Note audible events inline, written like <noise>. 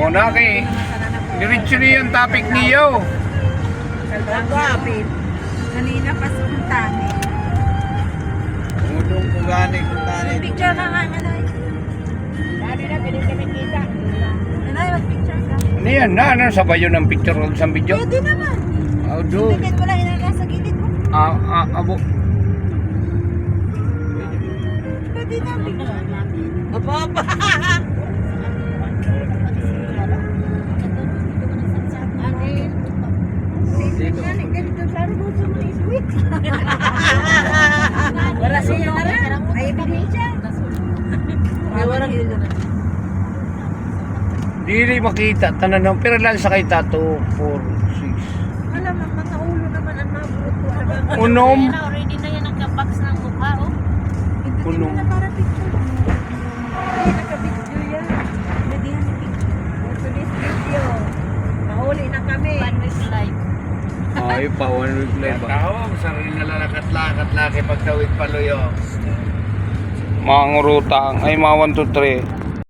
Muna kay diretso niyo yung topic niyo. Ang apit. Kanina pa sa kuntani. Udong ko gani kung tani. Picture ka nga, Nanay. Dati na, pwede kami kita. Nanay, mag-picture ka. Ano yan? Na, ano, sabay yun ang picture sa video? Pwede naman. Oh, doon. Bigyan mo lang inala sa gilid mo. Ah, ah, abo. Pwede na, picture <laughs> natin. Apa apa? Wala siya na rin. Ay, wala Dili makita. Tanan ng pero lang sa kay tato. 4, 6. Alam mo, mga ulo naman ang mabuot ko. Alam mo, Unom. Ayan na, already na yan nagka-box ng mukha, oh. Na para picture. Ay, naka-video yan. Pwede yan yung picture. For today's video. Mahuli na kami. One week live. Ay, pa one week live. ah. Tao, sarili na lakat-lakat laki pagtawid paluyo. Mga ngurutang. Ay, mga 1, 2, 3.